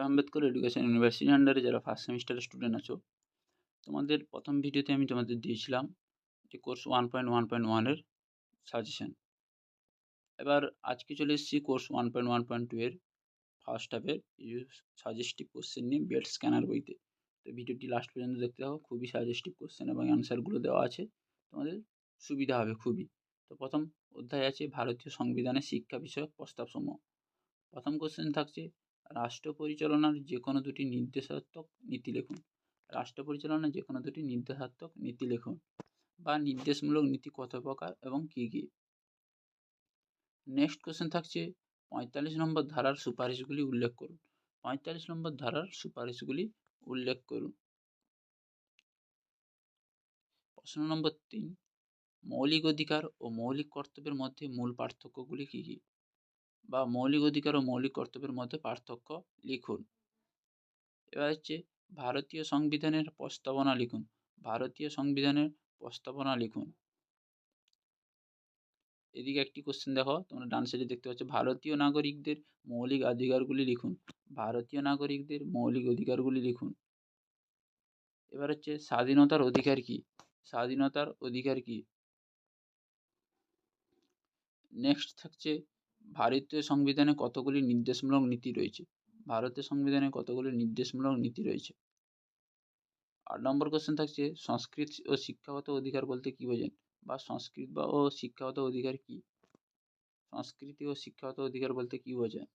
Ambedkar education university আন্ডারে যারা first সেমিস্টারের স্টুডেন্ট আছো, তোমাদের প্রথম ভিডিওতে আমি তোমাদের দিয়েছিলাম যে course one point one point ওয়ানের সাজেশন এবার আজকে চলে এসেছি course one point one point two এর ফার্স্ট হাফের ইউজ সাজেস্টিভ কোশ্চেন নিয়ে বেড স্ক্যানার বইতে। তো ভিডিওটি লাস্ট পর্যন্ত দেখতে থাকো, খুবই সাজেস্টিভ কোশ্চেন এবং অ্যান্সারগুলো দেওয়া আছে, তোমাদের সুবিধা হবে খুবই। তো প্রথম অধ্যায় আছে ভারতীয় সংবিধানের শিক্ষা বিষয়ক প্রস্তাবসমূহ। প্রথম কোশ্চেন থাকছে রাষ্ট্র পরিচালনার যে কোনো দুটি নির্দেশাত্মক নীতি লিখুন। রাষ্ট্র পরিচালনার যে কোনো দুটি নির্দেশাত্মক নীতি লিখুন বা নির্দেশমূলক নীতি কত প্রকার এবং কী কী? নেক্সট কোশ্চেন থাকছে, পঁয়তাল্লিশ নম্বর ধারার সুপারিশগুলি উল্লেখ করুন। পঁয়তাল্লিশ নম্বর ধারার সুপারিশগুলি উল্লেখ করুন। প্রশ্ন নম্বর তিন, মৌলিক অধিকার ও মৌলিক কর্তব্যের মধ্যে মূল পার্থক্যগুলি কী কী? বা মৌলিক অধিকার ও মৌলিক কর্তব্যের মধ্যে পার্থক্য লিখুন। এবার হচ্ছে ভারতীয় সংবিধানের প্রস্তাবনা লিখুন। ভারতীয় সংবিধানের প্রস্তাবনা লিখুন। এদিকে একটি কোশ্চেন দেখো, তোমরা ডান সাইডে দেখতে পাচ্ছ, ভারতীয় নাগরিকদের মৌলিক অধিকারগুলি লিখুন। ভারতীয় নাগরিকদের মৌলিক অধিকারগুলি লিখুন। এবার হচ্ছে স্বাধীনতার অধিকার কী? স্বাধীনতার অধিকার কী? নেক্সট থাকছে ভারতীয় সংবিধানে কতগুলি নির্দেশমূলক নীতি রয়েছে? ভারতীয় সংবিধানে কতগুলি নির্দেশমূলক নীতি রয়েছে? আট নম্বর কোশ্চেন থাকছে, সংস্কৃত ও শিক্ষাগত অধিকার বলতে কী বোঝেন? বা সংস্কৃত বা ও শিক্ষাগত অধিকার কী? সংস্কৃতি ও শিক্ষাগত অধিকার বলতে কী বোঝায়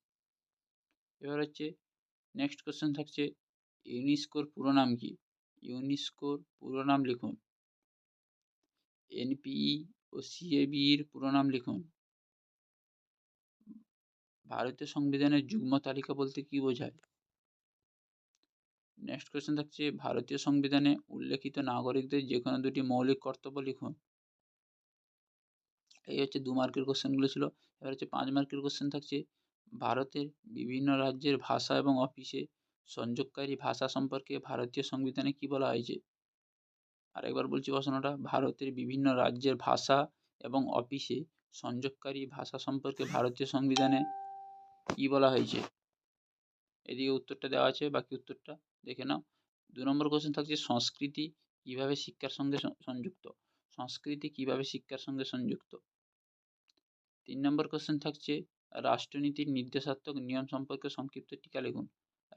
এবার হচ্ছে নেক্সট কোশ্চেন থাকছে ইউনিস্কোর পুরো নাম কি? ইউনেস্কোর পুরো নাম লিখুন। এনপিই ও সিএবির পুরো নাম লিখুন। ভারতীয় সংবিধানের যুগ্ম তালিকা বলতে কী বোঝায়? নেক্সট কোয়েশ্চেন থাকছে, ভারতীয় সংবিধানে উল্লেখিত নাগরিকদের যে কোনো দুটি মৌলিক কর্তব্য লিখুন। এই হচ্ছে দু মার্কের কোশ্চেনগুলো ছিল। এবার হচ্ছে পাঁচ মার্কের কোশ্চেন থাকছে, ভারতের বিভিন্ন রাজ্যের ভাষা এবং অফিসে সংযোগকারী ভাষা সম্পর্কে ভারতীয় সংবিধানে কী বলা হয়েছে? আরেকবার বলছি প্রশ্নটা, ভারতের বিভিন্ন রাজ্যের ভাষা এবং অফিসে সংযোগকারী ভাষা সম্পর্কে ভারতীয় সংবিধানে কী বলা হয়েছে? এদিকে উত্তরটা দেওয়া আছে, বাকি উত্তরটা দেখে নাও। দু নম্বর কোশ্চেন থাকছে সংস্কৃতি কীভাবে শিক্ষার সঙ্গে সংযুক্ত? সংস্কৃতি কীভাবে শিক্ষার সঙ্গে সংযুক্ত? তিন নম্বর কোশ্চেন থাকছে রাষ্ট্রনীতির নির্দেশাত্মক নিয়ম সম্পর্কে সংক্ষিপ্ত টিকা লিখুন।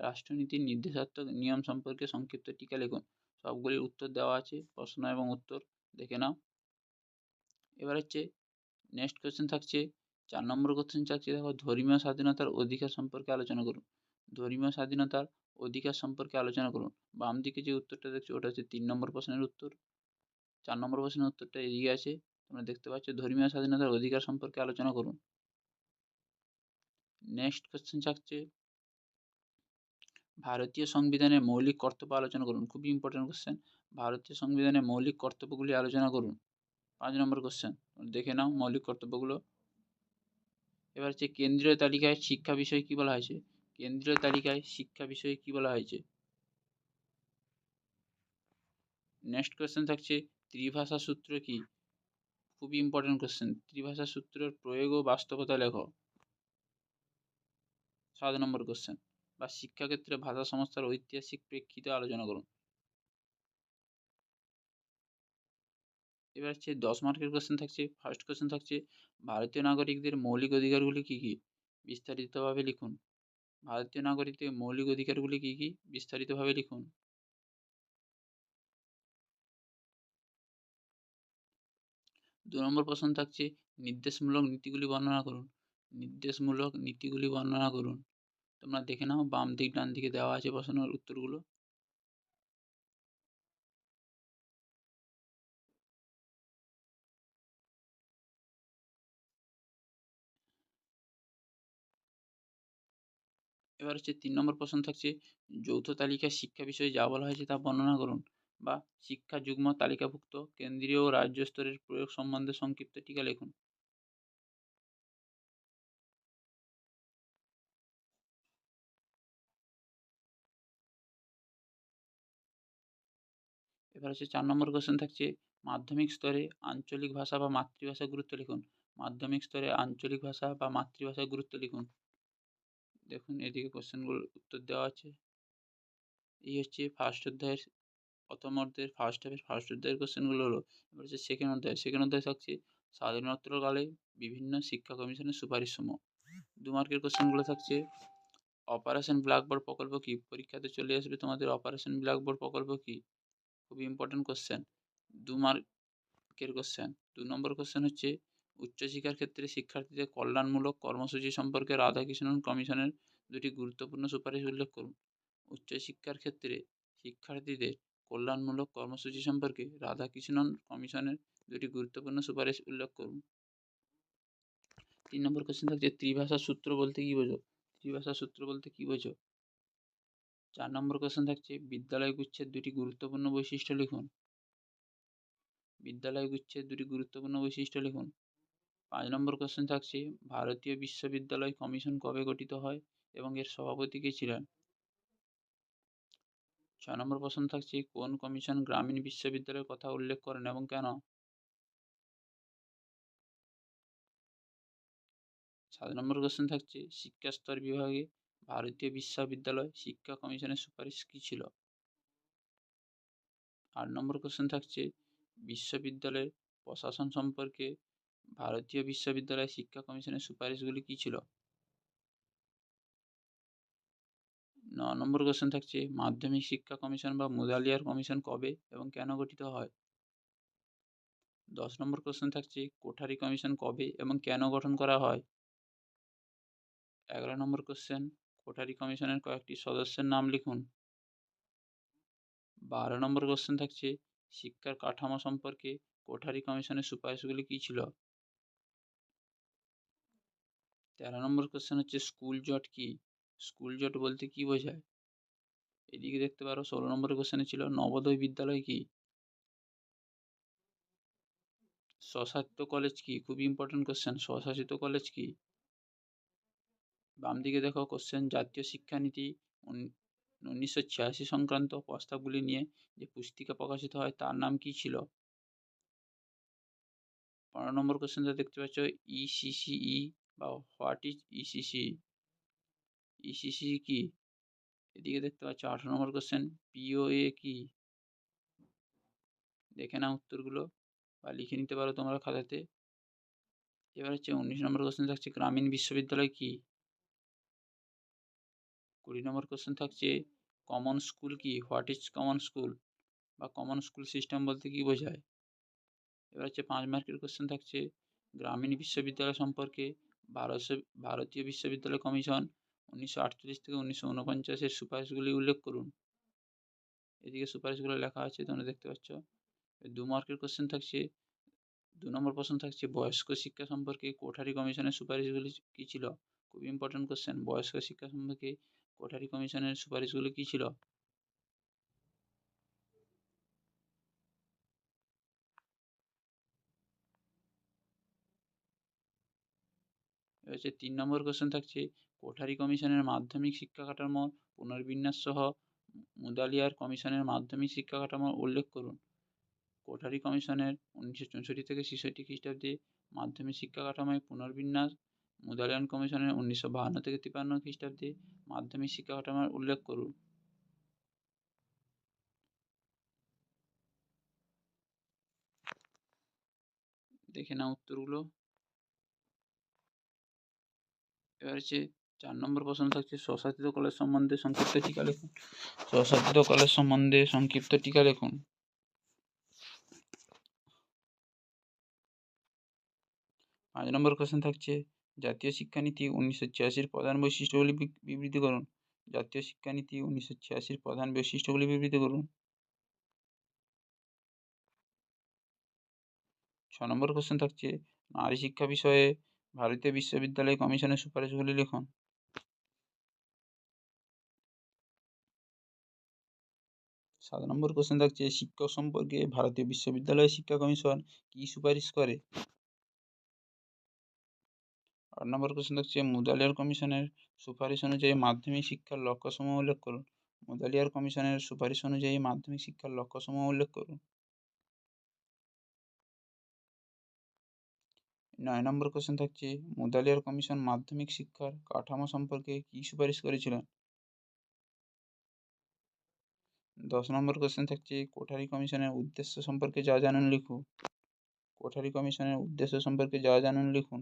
রাষ্ট্রনীতির নির্দেশাত্মক নিয়ম সম্পর্কে সংক্ষিপ্ত টিকা লিখুন। সবগুলির উত্তর দেওয়া আছে, প্রশ্ন এবং উত্তর দেখে নাও। এবার হচ্ছে নেক্সট কোশ্চেন থাকছে চার নম্বর কোশ্চেন থাকছে দেখো ধর্মীয় স্বাধীনতার অধিকার সম্পর্কে আলোচনা করুন। ধর্মীয় স্বাধীনতার অধিকার সম্পর্কে আলোচনা করুন। বাম দিকে যে উত্তরটা দেখছ, ওটা হচ্ছে তিন নম্বর প্রশ্নের উত্তর। চার নম্বর প্রশ্নের উত্তরটা এদিকে আছে, তোমরা দেখতে পাচ্ছ ধর্মীয় স্বাধীনতার অধিকার সম্পর্কে আলোচনা করুন। নেক্সট কোশ্চেন থাকছে ভারতীয় সংবিধানের মৌলিক কর্তব্য আলোচনা করুন। খুবই ইম্পর্টেন্ট কোশ্চেন ভারতীয় সংবিধানের মৌলিক কর্তব্যগুলি আলোচনা করুন। পাঁচ নম্বর কোশ্চেন দেখে নাও মৌলিক কর্তব্যগুলো। এবার হচ্ছে কেন্দ্রীয় তালিকায় শিক্ষা বিষয়ে কি বলা হয়েছে? কেন্দ্রীয় তালিকায় শিক্ষা বিষয়ে কি বলা হয়েছে? নেক্সট কোয়েশ্চেন থাকছে, ত্রিভাষা সূত্র কি? খুবই ইম্পর্টেন্ট কোয়েশ্চেন ত্রিভাষা সূত্রের প্রয়োগ ও বাস্তবতা লেখো। সাত নম্বর কোশ্চেন বা শিক্ষাক্ষেত্রে ভাষা সংস্থার ঐতিহাসিক প্রেক্ষিতে আলোচনা করুন। এবার হচ্ছে দশ মার্কের কোশ্চেন থাকছে ফার্স্ট কোশ্চেন থাকছে, ভারতীয় নাগরিকদের মৌলিক অধিকারগুলি কী কী? বিস্তারিতভাবে লিখুন। ভারতীয় নাগরিকদের মৌলিক অধিকারগুলি কী কী? বিস্তারিতভাবে লিখুন। দু নম্বর প্রশ্ন থাকছে, নির্দেশমূলক নীতিগুলি বর্ণনা করুন। নির্দেশমূলক নীতিগুলি বর্ণনা করুন। তোমরা দেখে নাও, বাম দিক, ডান দিকে দেওয়া আছে প্রশ্নের উত্তরগুলো। এবার হচ্ছে তিন নম্বর প্রশ্ন থাকছে, যৌথ তালিকায় শিক্ষা বিষয়ে যা বলা হয়েছে তা বর্ণনা করুন বা শিক্ষা যুগ্ম তালিকাভুক্ত কেন্দ্রীয় ও রাজ্য স্তরের প্রয়োগ সম্বন্ধে সংক্ষিপ্ত টিকা লিখুন। এবার হচ্ছে চার নম্বর কোশ্চেন থাকছে, মাধ্যমিক স্তরে আঞ্চলিক ভাষা বা মাতৃভাষা গুরুত্ব লিখুন। মাধ্যমিক স্তরে আঞ্চলিক ভাষা বা মাতৃভাষার গুরুত্ব লিখুন। দেখুন, এদিকে কোশ্চেনগুলোর উত্তর দেওয়া আছে। এই হচ্ছে ফার্স্ট অধ্যায়ের, প্রথম অধ্যায়ের ফার্স্ট হাফের ফার্স্ট অধ্যায়ের কোশ্চেনগুলো হলো, এবার হচ্ছে সেকেন্ড অধ্যায়। সেকেন্ড অধ্যায় থাকছে স্বাধীনোত্তরকালে বিভিন্ন শিক্ষা কমিশনের সুপারিশ সুপারিশসমূহ। দু মার্কের কোশ্চেনগুলো থাকছে অপারেশন ব্ল্যাকবোর্ড প্রকল্প কী? পরীক্ষাতে চলে আসবে তোমাদের অপারেশন ব্ল্যাকবোর্ড প্রকল্প কী? খুবই ইম্পর্টেন্ট কোশ্চেন দু মার্কের কোশ্চেন দু নম্বর কোশ্চেন হচ্ছে উচ্চশিক্ষার ক্ষেত্রে শিক্ষার্থীদের কল্যাণমূলক কর্মসূচি সম্পর্কে রাধাকৃষ্ণন কমিশনের দুটি গুরুত্বপূর্ণ সুপারিশ উল্লেখ করুন। উচ্চশিক্ষার ক্ষেত্রে শিক্ষার্থীদের কল্যাণমূলক কর্মসূচি সম্পর্কে রাধাকৃষ্ণন কমিশনের দুটি গুরুত্বপূর্ণ সুপারিশ উল্লেখ করুন। তিন নম্বর কোশ্চেন থাকছে, ত্রিভাষা সূত্র বলতে কী বোঝো? ত্রিভাষা সূত্র বলতে কী বোঝো? চার নম্বর কোশ্চেন থাকছে, বিদ্যালয় গুচ্ছের দুটি গুরুত্বপূর্ণ বৈশিষ্ট্য লিখুন। বিদ্যালয় গুচ্ছের দুটি গুরুত্বপূর্ণ বৈশিষ্ট্য লিখুন। পাঁচ নম্বর কোশ্চেন থাকছে, ভারতীয় বিশ্ববিদ্যালয় কমিশন কবে গঠিত হয় এবং এর সভাপতি কে ছিলেন? ছয় নম্বর প্রশ্ন থাকছে, কোন কমিশন গ্রামীণ বিশ্ববিদ্যালয়ের কথা উল্লেখ করেন এবং কেন? সাত নম্বর কোশ্চেন থাকছে, শিক্ষা স্তর বিভাগে ভারতীয় বিশ্ববিদ্যালয় শিক্ষা কমিশনের সুপারিশ কী ছিল? আট নম্বর কোশ্চেন থাকছে, বিশ্ববিদ্যালয়ের প্রশাসন সম্পর্কে ভারতীয় বিশ্ববিদ্যালয় শিক্ষা কমিশনের সুপারিশগুলি কী ছিল? ন নম্বর কোশ্চেন থাকছে, মাধ্যমিক শিক্ষা কমিশন বা মুদালিয়ার কমিশন কবে এবং কেন গঠিত হয়? দশ নম্বর কোশ্চেন থাকছে, কোঠারি কমিশন কবে এবং কেন গঠন করা হয়? এগারো নম্বর কোশ্চেন কোঠারি কমিশনের কয়েকটি সদস্যের নাম লিখুন। বারো নম্বর কোশ্চেন থাকছে, শিক্ষার কাঠামো সম্পর্কে কোঠারি কমিশনের সুপারিশগুলি কী ছিল? তেরো নম্বর কোশ্চেন হচ্ছে স্কুল জট কী? স্কুল জট বলতে কী বোঝায়? এদিকে দেখতে পারো, ষোলো নম্বরের কোশ্চেনে ছিল, নবোদয় বিদ্যালয় কী? স্বশাসিত কলেজ কী? খুবই ইম্পর্টেন্ট কোশ্চেন স্বশাসিত কলেজ কী? বাম দিকে দেখো কোশ্চেন জাতীয় শিক্ষানীতি উনিশশো ছিয়াশি সংক্রান্ত প্রস্তাবগুলি নিয়ে যে পুস্তিকা প্রকাশিত হয়, তার নাম কী ছিল? পনেরো নম্বর কোশ্চেনটা দেখতে পাচ্ছ ইসিসিই বা হোয়াট ইজ ইসিসি ইসিসি কি? এদিকে দেখতে পাচ্ছ আঠারো নম্বর কোশ্চেন পিওএ কি? দেখে নাও উত্তরগুলো বা লিখে নিতে পারো তোমরা খাতাতে। এবার হচ্ছে উনিশ নম্বর কোশ্চেন থাকছে, গ্রামীণ বিশ্ববিদ্যালয় কি? কুড়ি নম্বর কোশ্চেন থাকছে কমন স্কুল কি? হোয়াট ইজ কমন স্কুল বা কমন স্কুল সিস্টেম বলতে কী বোঝায়? এবার হচ্ছে পাঁচ মার্কের কোশ্চেন থাকছে, গ্রামীণ বিশ্ববিদ্যালয় সম্পর্কে ভারতীয় বিশ্ববিদ্যালয় কমিশন উনিশশো আটচল্লিশ থেকে উনিশশো উনপঞ্চাশের সুপারিশগুলি উল্লেখ করুন। এদিকে সুপারিশগুলো লেখা আছে, তোমরা দেখতে পাচ্ছ। দু মার্কের কোশ্চেন থাকছে, দু নম্বর প্রশ্ন থাকছে, বয়স্ক শিক্ষা সম্পর্কে কোঠারি কমিশনের সুপারিশগুলি কী ছিল? খুব ইম্পর্টেন্ট কোশ্চেন বয়স্ক শিক্ষা সম্পর্কে কোঠারি কমিশনের সুপারিশগুলি কী ছিল? হচ্ছে তিন নম্বর কোশ্চেন থাকছে, কোঠারি কমিশনের মাধ্যমিক শিক্ষা কাঠামো পুনর্বিন্যাস সহ মুদালিয়ার কমিশনের মাধ্যমিক শিক্ষা কাঠামো উল্লেখ করুন। কোঠারি কমিশনের উনিশশো চৌষট্টি থেকে ছেষট্টি খ্রিস্টাব্দে মাধ্যমিক শিক্ষা কাঠামোয় পুনর্বিন্যাস, মুদালিয়ান কমিশনের উনিশশো বাহান্ন থেকে তিপ্পান্ন খ্রিস্টাব্দে মাধ্যমিক শিক্ষা কাঠামোর উল্লেখ করুন। দেখে নাও উত্তরগুলো। এবার হচ্ছে চার নম্বর প্রশ্ন থাকছে, স্বশাসিত কলেজ সম্বন্ধে সংক্ষিপ্ত টিকা লিখুন। স্বশাসিত কলেজ সম্বন্ধে সংক্ষিপ্ত টিকা লিখুন। পাঁচ নম্বর কোশ্চেন থাকছে, জাতীয় শিক্ষানীতি উনিশশো ছিয়াশির প্রধান বৈশিষ্ট্যগুলি বিবৃতি করুন। জাতীয় শিক্ষানীতি উনিশশো ছিয়াশির প্রধান বৈশিষ্ট্যগুলি বিবৃতি করুন। ছ নম্বর কোশ্চেন থাকছে, নারী শিক্ষা বিষয়ে ভারতীয় বিশ্ববিদ্যালয় কমিশনের সুপারিশগুলি লিখুন। সাত নম্বর কোশ্চেন থাকছে, শিক্ষক সম্পর্কে ভারতীয় বিশ্ববিদ্যালয় শিক্ষা কমিশন কী সুপারিশ করে? আট নম্বর কোশ্চেন থাকছে, মুদালিয়ার কমিশনের সুপারিশ অনুযায়ী মাধ্যমিক শিক্ষার লক্ষ্যসমূহ উল্লেখ করুন। মুদালিয়ার কমিশনের সুপারিশ অনুযায়ী মাধ্যমিক শিক্ষার লক্ষ্যসমূহ উল্লেখ করুন। নয় নম্বর কোশ্চেন থাকছে, মুদালিয়ার কমিশন মাধ্যমিক শিক্ষার কাঠামো সম্পর্কে কী সুপারিশ করেছিলেন? দশ নম্বর কোশ্চেন থাকছে, কোঠারি কমিশনের উদ্দেশ্য সম্পর্কে যা জানুন লিখুন। কোঠারি কমিশনের উদ্দেশ্য সম্পর্কে যা জানুন লিখুন।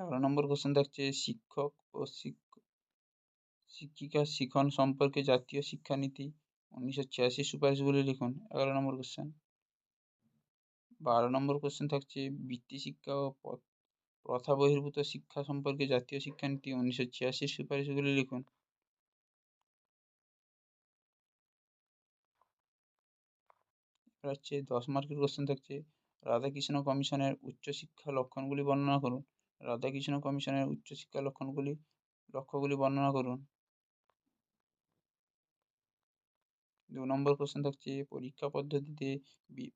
এগারো নম্বর কোশ্চেন থাকছে, শিক্ষক ও শিক্ষিকা শিখন সম্পর্কে জাতীয় শিক্ষানীতি উনিশশো ছিয়াশির সুপারিশগুলি লিখুন। এগারো নম্বর কোশ্চেন বারো নম্বর কোশ্চেন থাকছে, বৃত্তি শিক্ষা ও প্রথা বহির্ভূত শিক্ষা সম্পর্কে জাতীয় শিক্ষানীতি উনিশশো ছিয়াশির সুপারিশগুলি লিখুন। হচ্ছে দশ মার্কের কোশ্চেন থাকছে, রাধাকৃষ্ণ কমিশনের উচ্চশিক্ষা লক্ষণগুলি বর্ণনা করুন। রাধাকৃষ্ণ কমিশনের উচ্চশিক্ষা লক্ষণগুলি, লক্ষ্যগুলি বর্ণনা করুন। দু নম্বর কোশ্চেন থাকছে পরীক্ষা পদ্ধতিতে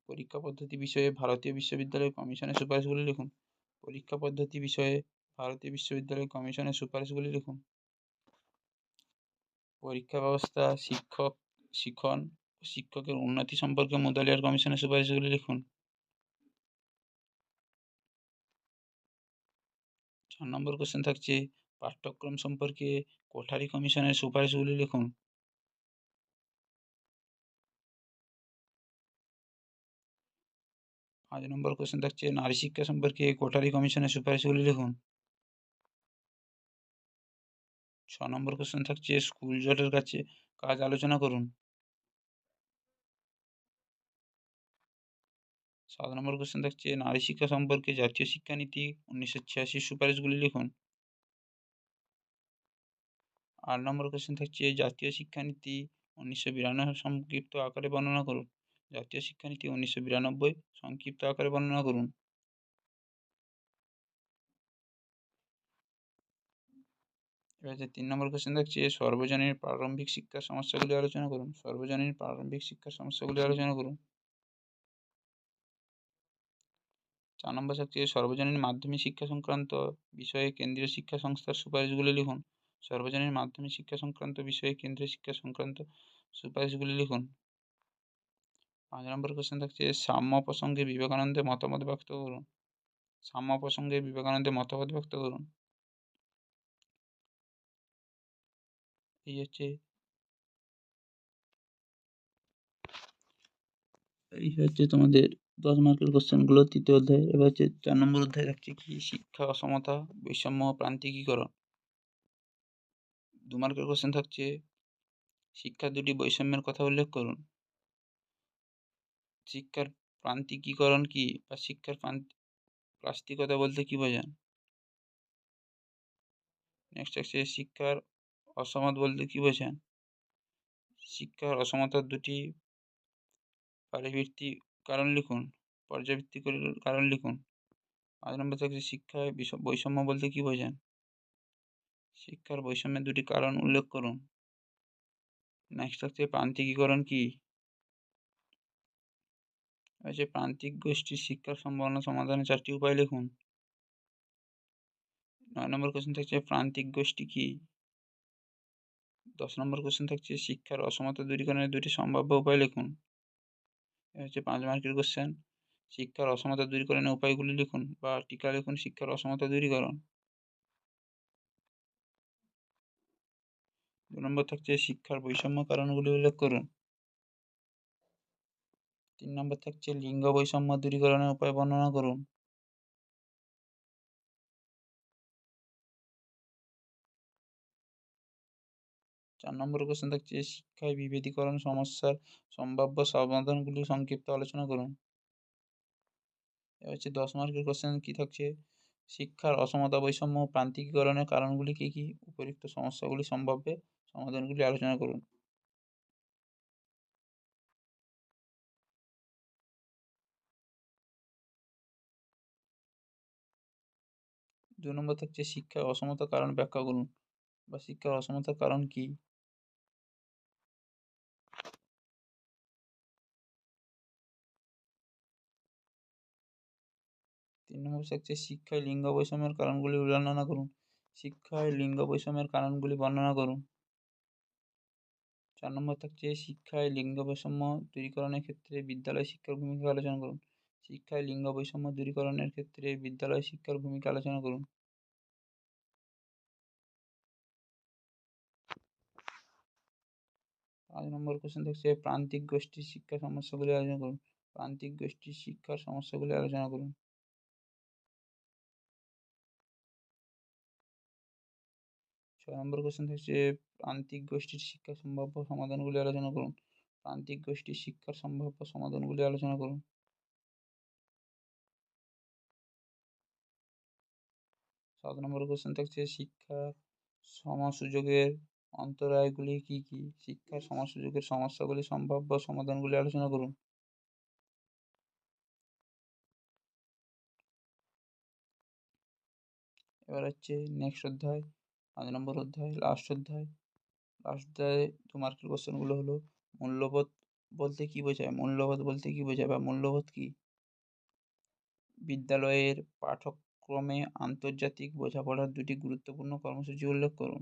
পরীক্ষা পদ্ধতি বিষয়ে ভারতীয় বিশ্ববিদ্যালয় কমিশনের সুপারিশগুলি লিখুন। পরীক্ষা পদ্ধতি বিষয়ে ভারতীয় বিশ্ববিদ্যালয় কমিশনের সুপারিশগুলি লিখুন। পরীক্ষা ব্যবস্থা, শিক্ষক শিখন শিক্ষকের উন্নতি সম্পর্কে মুদালিয়ার কমিশনের সুপারিশগুলি লিখুন। চার নম্বর কোশ্চেন থাকছে পাঠ্যক্রম সম্পর্কে কোঠারি কমিশনের সুপারিশগুলি লিখুন। পাঁচ নম্বর কোশ্চেন থাকছে, নারী শিক্ষা সম্পর্কে কোটারি কমিশনের সুপারিশগুলি লিখুন। ছ নম্বর কোশ্চেন থাকছে, স্কুল জটের কাছে কাজ আলোচনা করুন। সাত নম্বর কোশ্চেন থাকছে, নারী শিক্ষা সম্পর্কে জাতীয় শিক্ষানীতি উনিশশো ছিয়াশির সুপারিশগুলি লিখুন। আট নম্বর কোশ্চেন থাকছে, জাতীয় শিক্ষানীতি উনিশশো বিরানব্বই সংক্ষিপ্ত আকারে বর্ণনা করুন। জাতীয় শিক্ষানীতি উনিশশো বিরানব্বই, সংক্ষিপ্ত আকারে বর্ণনা করুন। এবার তিন নম্বর কোশ্চেন থাকছে সর্বজনীন প্রারম্ভিক শিক্ষার সমস্যাগুলি আলোচনা করুন। সর্বজনীন প্রারম্ভিক শিক্ষার সমস্যাগুলি আলোচনা করুন। চার নম্বর থাকছে সর্বজনীন মাধ্যমিক শিক্ষা সংক্রান্ত বিষয়ে কেন্দ্রীয় শিক্ষা সংস্থার সুপারিশগুলি লিখুন। সর্বজনীন মাধ্যমিক শিক্ষা সংক্রান্ত বিষয়ে কেন্দ্রীয় শিক্ষা সংক্রান্ত সুপারিশগুলি লিখুন। পাঁচ নম্বর কোশ্চেন থাকছে, সাম্য প্রসঙ্গে বিবেকানন্দের মতামত ব্যক্ত করুন। সাম্য প্রসঙ্গে বিবেকানন্দের মতামত ব্যক্ত করুন। এই হচ্ছে এই হচ্ছে তোমাদের দশ মার্কের কোশ্চেনগুলো তৃতীয় অধ্যায়। এবার হচ্ছে চার নম্বর অধ্যায় থাকছে কি? শিক্ষা অসমতা, বৈষম্য প্রান্তিকীকরণ। দু মার্কের কোশ্চেন থাকছে, শিক্ষার দুটি বৈষম্যের কথা উল্লেখ করুন। শিক্ষার প্রান্তিকীকরণ কি বা শিক্ষার প্লাস্টিকতা বলতে কী বোঝান নেক্সট আছে শিক্ষার অসমত বলতে কী বোঝান শিক্ষার অসমতার দুটি পারিবৃত্তি কারণ লিখুন, পর্যাবৃত্তি কারণ লিখুন। পাঁচ নম্বর থাকছে শিক্ষায় বৈষম্য বলতে কী বোঝান শিক্ষার বৈষম্যের দুটি কারণ উল্লেখ করুন। নেক্সট থাকছে প্রান্তিকীকরণ কী? আছে প্রান্তিক গোষ্ঠীর শিক্ষার সম্ভাবনা সমাধানের চারটি উপায় লিখুন। নয় নম্বর কোশ্চেন থাকছে, প্রান্তিক গোষ্ঠী কী? দশ নম্বর কোশ্চেন থাকছে, শিক্ষার অসমতা দূরীকরণের দুটি সম্ভাব্য উপায় লিখুন। হচ্ছে পাঁচ মার্কের কোশ্চেন শিক্ষার অসমতা দূরীকরণের উপায়গুলি লিখুন বা টিকা লিখুন শিক্ষার অসমতা দূরীকরণ। দু নম্বর থাকছে, শিক্ষার বৈষম্য কারণগুলি উল্লেখ করুন। তিন নম্বর থাকছে লিঙ্গ বৈষম্য দূরীকরণের উপায় বর্ণনা করুন। চার নম্বর কোশ্চেন থাকছে শিক্ষায় বিভেদীকরণ সমস্যার সম্ভাব্য সমাধানগুলি সংক্ষিপ্ত আলোচনা করুন। হচ্ছে দশ মার্কের কোশ্চেন কী থাকছে? শিক্ষার অসমতা বৈষম্য প্রান্তিকীকরণের কারণগুলি কী কী? উপরিক্ত সমস্যাগুলি সম্ভাব্য সমাধানগুলি আলোচনা করুন। দু নম্বর থাকছে শিক্ষার অসমতার কারণ ব্যাখ্যা করুন। বা শিক্ষার অসমতার কারণ কী? তিন নম্বর থাকছে শিক্ষায় লিঙ্গ বৈষম্যের কারণগুলি বর্ণনা করুন। শিক্ষায় লিঙ্গ বৈষম্যের কারণগুলি বর্ণনা করুন। চার নম্বর থাকছে শিক্ষায় লিঙ্গ বৈষম্য দূরীকরণের ক্ষেত্রে বিদ্যালয় শিক্ষার ভূমিকা আলোচনা করুন। শিক্ষায় লিঙ্গ বৈষম্য দূরীকরণের ক্ষেত্রে বিদ্যালয় শিক্ষার ভূমিকা আলোচনা করুন। পাঁচ নম্বর কোশ্চেন থাকছে প্রান্তিক গোষ্ঠীর শিক্ষা সমস্যাগুলি আলোচনা করুন। প্রান্তিক গোষ্ঠীর শিক্ষার সমস্যাগুলি আলোচনা করুন। ছয় নম্বর কোশ্চেন থাকছে প্রান্তিক গোষ্ঠীর শিক্ষা সম্ভাব্য সমাধানগুলি আলোচনা করুন। প্রান্তিক গোষ্ঠীর শিক্ষার সম্ভাব্য সমাধানগুলি আলোচনা করুন। সাত নম্বর কোশ্চেন থাকছে শিক্ষার সমসুযোগের অন্তরায়গুলি কী কী? শিক্ষার সমসুযোগের সমস্যাগুলি, সম্ভাব্য সমাধানগুলি আলোচনা করুন। এবার হচ্ছে নেক্সট অধ্যায়, পাঁচ নম্বর অধ্যায় লাস্ট অধ্যায়। লাস্ট অধ্যায়ে দু মার্কের কোশ্চেনগুলো হলো, মূল্যবোধ বলতে কী বোঝায়? মূল্যবোধ বলতে কী বোঝায় বা মূল্যবোধ কী? বিদ্যালয়ের পাঠক্রমে আন্তর্জাতিক বোঝাপড়ার দুটি গুরুত্বপূর্ণ কর্মসূচি উল্লেখ করুন।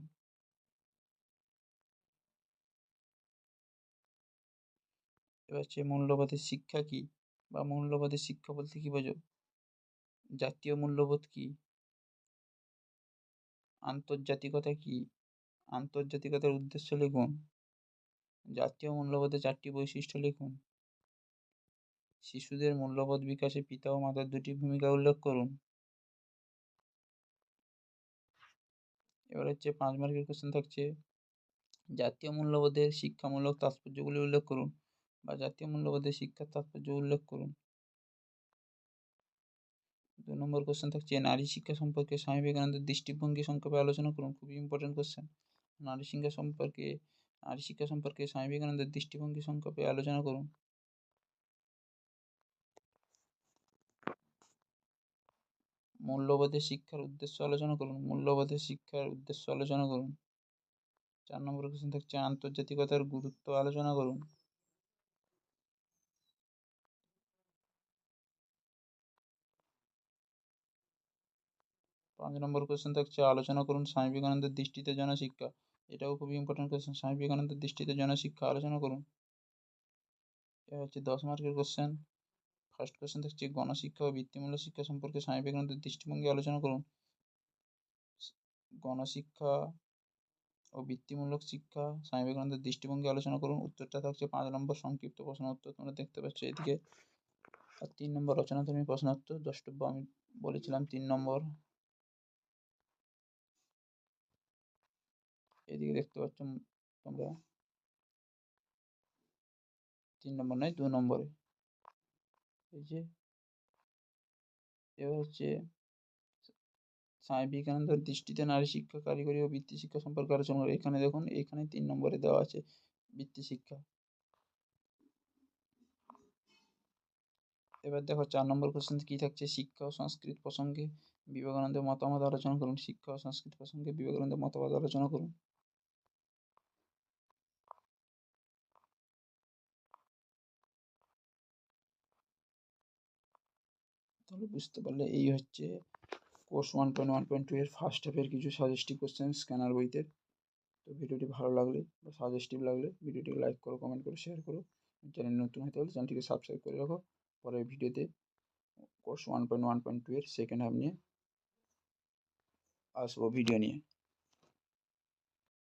এবার হচ্ছে মূল্যবোধের শিক্ষা কী বা মূল্যবোধের শিক্ষা বলতে কী বোঝো? জাতীয় মূল্যবোধ কী? আন্তর্জাতিকতা কী? আন্তর্জাতিকতার উদ্দেশ্য লিখুন। জাতীয় মূল্যবোধের চারটি বৈশিষ্ট্য লিখুন। শিশুদের মূল্যবোধ বিকাশে পিতা ও মাতার দুটি ভূমিকা উল্লেখ করুন। এবার হচ্ছে পাঁচ মার্কের কোশ্চেন থাকছে। জাতীয় মূল্যবোধের শিক্ষামূলক তাৎপর্যগুলি উল্লেখ করুন বা জাতীয় মূল্যবোধের শিক্ষার তাৎপর্য উল্লেখ করুন। দু নম্বর কোশ্চেন থাকছে, নারী শিক্ষা সম্পর্কে স্বামী বিবেকানন্দের দৃষ্টিভঙ্গি সংক্ষেপে আলোচনা করুন, খুবই ইম্পর্টেন্ট কোশ্চেন নারী শিক্ষা সম্পর্কে, নারী শিক্ষা সম্পর্কে স্বামী বিবেকানন্দের দৃষ্টিভঙ্গি সংক্ষেপে আলোচনা করুন। মূল্যবোধের শিক্ষার উদ্দেশ্য আলোচনা করুন। মূল্যবোধের শিক্ষার উদ্দেশ্য আলোচনা করুন। চার নম্বর কোশ্চেন থাকছে আন্তর্জাতিকতার গুরুত্ব আলোচনা করুন। পাঁচ নম্বর কোশ্চেন থাকছে আলোচনা করুন স্বামী বিবেকানন্দের দৃষ্টিতে জনশিক্ষা। এটাও খুবই ইম্পর্টেন্ট কোশ্চেন স্বামী বিবেকানন্দের দৃষ্টিতে জনশিক্ষা আলোচনা করুন। এটা হচ্ছে দশ মার্কের কোশ্চেন ফার্স্ট কোশ্চেন থাকছে, গণশিক্ষা ও বৃত্তিমূলক শিক্ষা সম্পর্কে স্বামী বিবেকানন্দের দৃষ্টিভঙ্গি আলোচনা করুন। গণশিক্ষা ও বৃত্তিমূলক শিক্ষা, স্বামী বিবেকানন্দের দৃষ্টিভঙ্গি আলোচনা করুন। উত্তরটা থাকছে পাঁচ নম্বর সংক্ষিপ্ত প্রশ্ন উত্তর, তোমরা দেখতে পাচ্ছ এদিকে। আর তিন নম্বর রচনাধর্মী প্রশ্ন উত্তর, দ্রষ্টব্য আমি বলেছিলাম তিন নম্বর। এদিকে দেখতে পাচ্ছ তোমরা। তিন নম্বর নয়, দু নম্বরে। এই যে এবার হচ্ছে স্বামী বিবেকানন্দের দৃষ্টিতে নারী শিক্ষা, কারিগরি ও বৃত্তি শিক্ষা সম্পর্কে আলোচনা এখানে দেখুন, এখানে তিন নম্বরে দেওয়া আছে বৃত্তি শিক্ষা। এবার দেখো চার নম্বর কোশ্চেন কী থাকছে? শিক্ষা ও সংস্কৃত প্রসঙ্গে বিবেকানন্দের মতামত আলোচনা করুন। শিক্ষা ও সংস্কৃত প্রসঙ্গে বিবেকানন্দের মতামত আলোচনা করুন। তাহলে বুঝতে পারলে এই হচ্ছে course one point one point two এর ফার্স্ট হাফের কিছু সাজেস্টিভ কোশ্চেন স্ক্যানার বইতে। তো ভিডিওটি ভালো লাগলে বা সাজেস্টিভ লাগলে ভিডিওটি লাইক করো কমেন্ট করো শেয়ার করো। চ্যানেল নতুন হতে হলে চ্যানেলটিকে সাবস্ক্রাইব করে রাখো। পরের ভিডিওতে course one point one point two এর সেকেন্ড হাফ নিয়ে আসব ভিডিও নিয়ে।